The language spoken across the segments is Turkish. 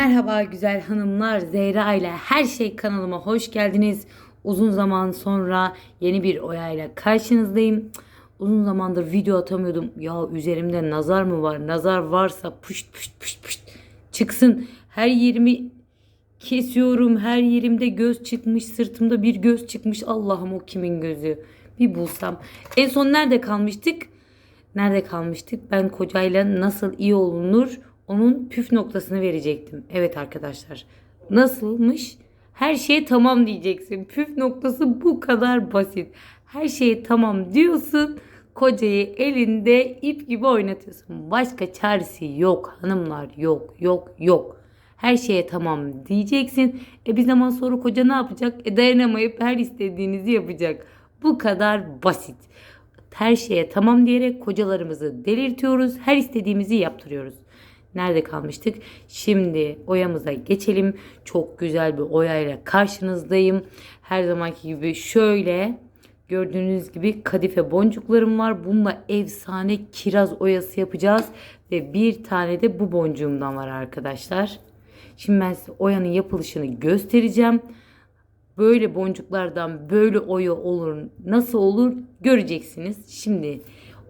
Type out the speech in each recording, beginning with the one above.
Merhaba güzel hanımlar, Zehra ile her şey kanalıma hoş geldiniz. Uzun zaman sonra yeni bir Oya ile karşınızdayım. Uzun zamandır video atamıyordum. Ya üzerimde nazar mı var? Nazar varsa puşt puşt puşt puşt çıksın. Her yerimi kesiyorum. Her yerimde göz çıkmış. Sırtımda bir göz çıkmış. Allah'ım o kimin gözü? Bir bulsam. En son nerede kalmıştık? Nerede kalmıştık? Ben kocayla nasıl iyi olunur onun püf noktasını verecektim. Evet arkadaşlar. Nasılmış? Her şeye tamam diyeceksin. Püf noktası bu kadar basit. Her şeye tamam diyorsun. Kocayı elinde ip gibi oynatıyorsun. Başka çaresi yok hanımlar. Yok yok yok. Her şeye tamam diyeceksin. E bir zaman sonra koca ne yapacak? E dayanamayıp her istediğinizi yapacak. Bu kadar basit. Her şeye tamam diyerek kocalarımızı delirtiyoruz. Her istediğimizi yaptırıyoruz. Nerede kalmıştık? Şimdi oyamıza geçelim. Çok güzel bir oyayla karşınızdayım. Her zamanki gibi şöyle gördüğünüz gibi kadife boncuklarım var. Bununla efsane kiraz oyası yapacağız. Ve bir tane de bu boncuğumdan var arkadaşlar. Şimdi ben size oyanın yapılışını göstereceğim. Böyle boncuklardan böyle oya olur. Nasıl olur göreceksiniz. Şimdi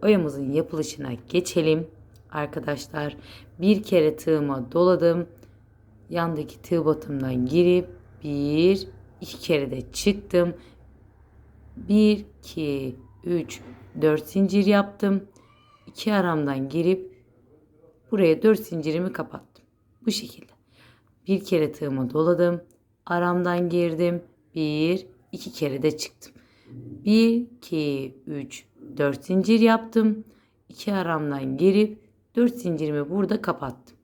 oyamızın yapılışına geçelim. Arkadaşlar bir kere tığıma doladım. Yandaki tığ batımdan girip bir iki kere de çıktım. 1 2 3 4 zincir yaptım. İki aramdan girip buraya 4 zincirimi kapattım. Bu şekilde. Bir kere tığıma doladım. Aramdan girdim. 1 2 kere de çıktım. 1 2 3 4 zincir yaptım. İki aramdan girip 4 zincirimi burada kapattım.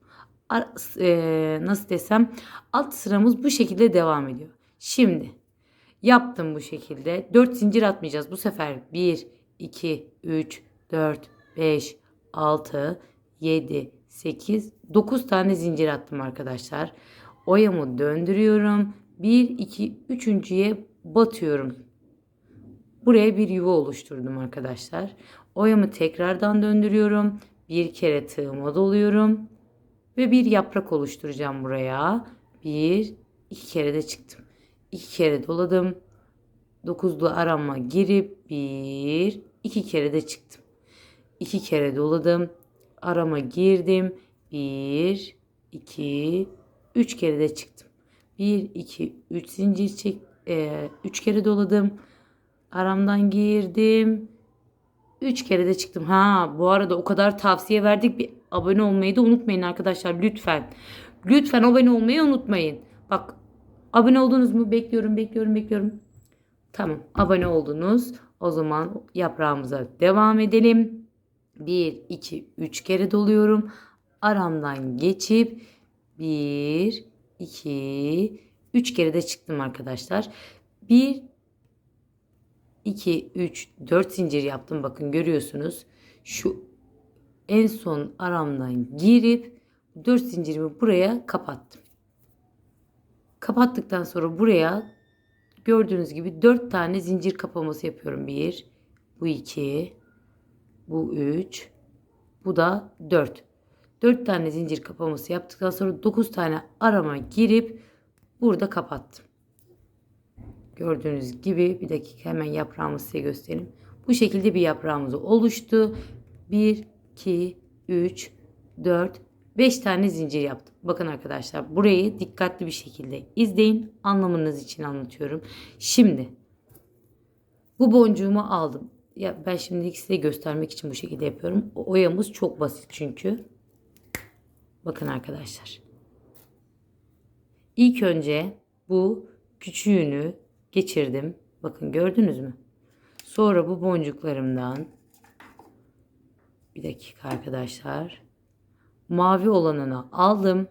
Ar- e, nasıl desem alt sıramız bu şekilde devam ediyor. Şimdi yaptım bu şekilde. 4 zincir atmayacağız. Bu sefer 1 2 3 4 5 6 7 8 9 tane zincir attım arkadaşlar. Oyamı döndürüyorum. 1 2 3.'ye batıyorum. Buraya bir yuva oluşturdum arkadaşlar. Oyamı tekrardan döndürüyorum. Bir kere tığıma doluyorum. Ve bir yaprak oluşturacağım buraya. Bir, iki kere de çıktım. İki kere doladım. Dokuzlu arama girip bir, iki kere de çıktım. İki kere doladım. Arama girdim. Bir, iki, üç kere de çıktım. Bir, iki, üç zincir çek, e, üç kere doladım. Aramdan girdim. 3 kere de çıktım. Ha bu arada o kadar tavsiye verdik. Bir abone olmayı da unutmayın arkadaşlar lütfen. Lütfen abone olmayı unutmayın. Bak abone oldunuz mu? Bekliyorum bekliyorum bekliyorum. Tamam abone oldunuz. O zaman yaprağımıza devam edelim. 1, 2, 3 kere doluyorum. Aramdan geçip 1, 2, 3 kere de çıktım arkadaşlar. 1, 2, 3, 4 zincir yaptım. Bakın görüyorsunuz. Şu en son aramdan girip 4 zincirimi buraya kapattım. Kapattıktan sonra buraya gördüğünüz gibi 4 tane zincir kapaması yapıyorum. 1, bu 2, bu 3, bu da 4. 4 tane zincir kapaması yaptıktan sonra 9 tane arama girip burada kapattım. Gördüğünüz gibi bir dakika hemen yaprağımı size göstereyim. Bu şekilde bir yaprağımız oluştu. 1, 2, 3, 4, 5 tane zincir yaptım. Bakın arkadaşlar burayı dikkatli bir şekilde izleyin. Anlamanız için anlatıyorum. Şimdi bu boncuğumu aldım. Ya ben şimdi size göstermek için bu şekilde yapıyorum. O oyamız çok basit çünkü. Bakın arkadaşlar. İlk önce bu küçüğünü geçirdim. Bakın gördünüz mü? Sonra bu boncuklarımdan bir dakika arkadaşlar. Mavi olanını aldım.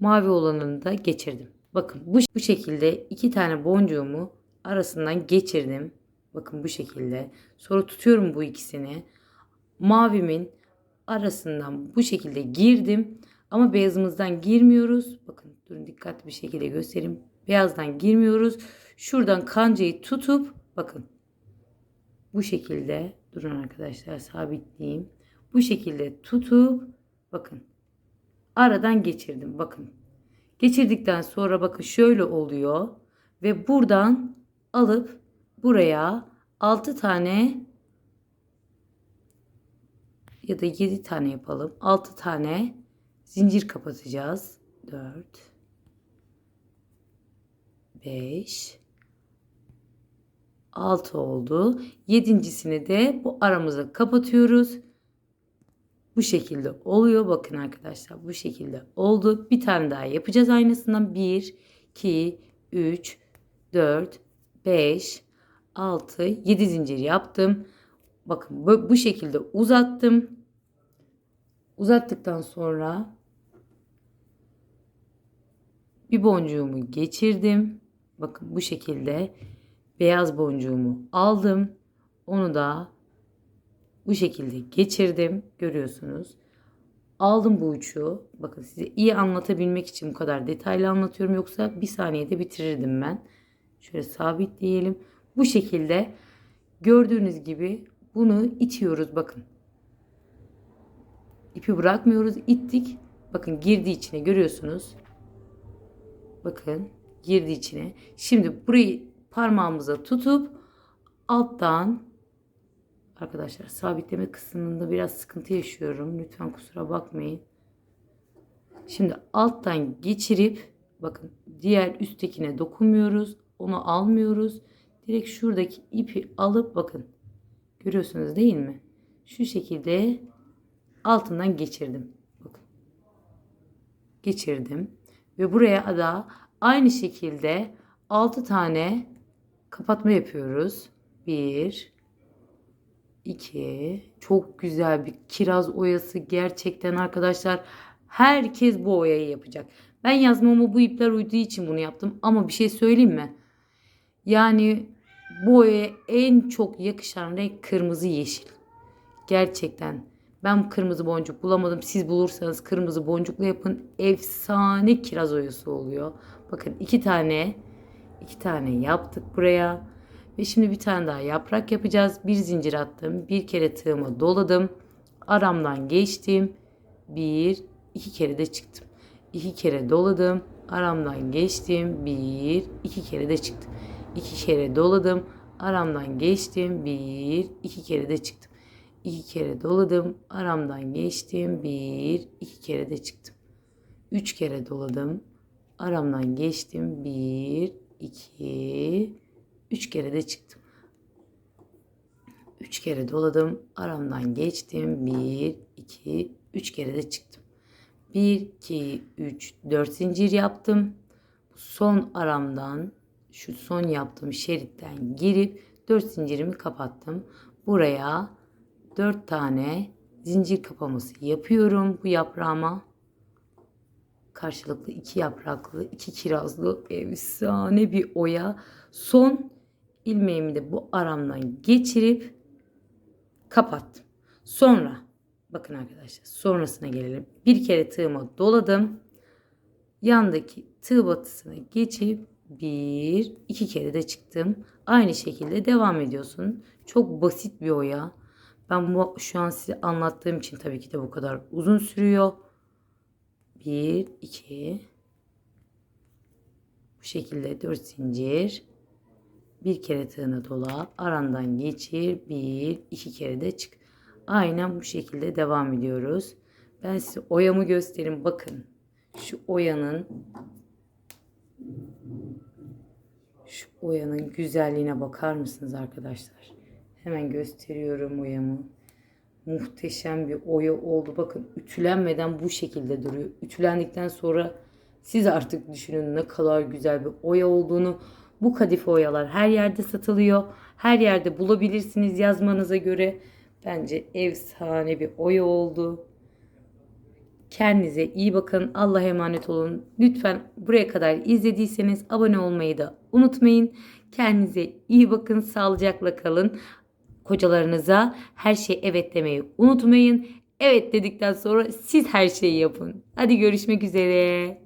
Mavi olanını da geçirdim. Bakın bu, bu şekilde iki tane boncuğumu arasından geçirdim. Bakın bu şekilde. Sonra tutuyorum bu ikisini. Mavimin arasından bu şekilde girdim. Ama beyazımızdan girmiyoruz. Bakın durun dikkatli bir şekilde göstereyim. Beyazdan girmiyoruz. Şuradan kancayı tutup bakın bu şekilde durun arkadaşlar sabitleyeyim. Bu şekilde tutup bakın aradan geçirdim. Bakın Geçirdikten sonra bakın şöyle oluyor. Ve buradan alıp buraya 6 tane ya da 7 tane yapalım. 6 tane zincir kapatacağız. 4 5 6 oldu. Yedincisini de bu aramıza kapatıyoruz. Bu şekilde oluyor. Bakın arkadaşlar bu şekilde oldu. Bir tane daha yapacağız aynısından. 1, 2, 3, 4, 5, 6, 7 zincir yaptım. Bakın bu, bu şekilde uzattım. Uzattıktan sonra bir boncuğumu geçirdim. Bakın bu şekilde beyaz boncuğumu aldım. Onu da bu şekilde geçirdim. Görüyorsunuz. Aldım bu uçu. Bakın size iyi anlatabilmek için bu kadar detaylı anlatıyorum. Yoksa bir saniyede bitirirdim ben. Şöyle sabitleyelim. Bu şekilde gördüğünüz gibi bunu itiyoruz. Bakın. İpi bırakmıyoruz. ittik. Bakın girdi içine görüyorsunuz. Bakın girdi içine. Şimdi burayı parmağımıza tutup alttan arkadaşlar sabitleme kısmında biraz sıkıntı yaşıyorum. Lütfen kusura bakmayın. Şimdi alttan geçirip bakın diğer üsttekine dokunmuyoruz. Onu almıyoruz. Direkt şuradaki ipi alıp bakın. Görüyorsunuz değil mi? Şu şekilde altından geçirdim. Bakın. Geçirdim. Ve buraya da aynı şekilde 6 tane kapatma yapıyoruz. 1 2 Çok güzel bir kiraz oyası gerçekten arkadaşlar. Herkes bu oyayı yapacak. Ben yazmama bu ipler uyduğu için bunu yaptım ama bir şey söyleyeyim mi? Yani bu oyaya en çok yakışan renk kırmızı yeşil. Gerçekten. Ben kırmızı boncuk bulamadım. Siz bulursanız kırmızı boncuklu yapın. Efsane kiraz oyası oluyor. Bakın iki tane iki tane yaptık buraya. Ve şimdi bir tane daha yaprak yapacağız. Bir zincir attım. Bir kere tığımı doladım. Aramdan geçtim. Bir, iki kere de çıktım. İki kere doladım. Aramdan geçtim. Bir, iki kere de çıktım. İki kere doladım. Aramdan geçtim. Bir, iki kere de çıktım. İki kere doladım. Aramdan geçtim. Bir, iki kere de çıktım. Üç kere doladım. Aramdan geçtim. Bir, iki, üç kere de çıktım. Üç kere doladım. Aramdan geçtim. Bir, iki, üç kere de çıktım. Bir, iki, üç, dört zincir yaptım. Son aramdan şu son yaptığım şeritten girip dört zincirimi kapattım. Buraya dört tane zincir kapaması yapıyorum bu yaprağıma. Karşılıklı iki yapraklı, iki kirazlı efsane bir oya. Son ilmeğimi de bu aramdan geçirip kapattım. Sonra bakın arkadaşlar sonrasına gelelim. Bir kere tığıma doladım. Yandaki tığ batısına geçip bir, iki kere de çıktım. Aynı şekilde devam ediyorsun. Çok basit bir oya. Ben bu şu an size anlattığım için tabii ki de bu kadar uzun sürüyor. Bir, iki. Bu şekilde dört zincir. Bir kere tığını dola. Arandan geçir. Bir, iki kere de çık. Aynen bu şekilde devam ediyoruz. Ben size oyamı göstereyim. Bakın. Şu oyanın şu oyanın güzelliğine bakar mısınız arkadaşlar? Hemen gösteriyorum oyamı. Muhteşem bir oya oldu. Bakın ütülenmeden bu şekilde duruyor. Ütülendikten sonra siz artık düşünün ne kadar güzel bir oya olduğunu. Bu kadife oyalar her yerde satılıyor. Her yerde bulabilirsiniz yazmanıza göre. Bence efsane bir oya oldu. Kendinize iyi bakın. Allah'a emanet olun. Lütfen buraya kadar izlediyseniz abone olmayı da unutmayın. Kendinize iyi bakın. Sağlıcakla kalın. Kocalarınıza her şey evet demeyi unutmayın. Evet dedikten sonra siz her şeyi yapın. Hadi görüşmek üzere.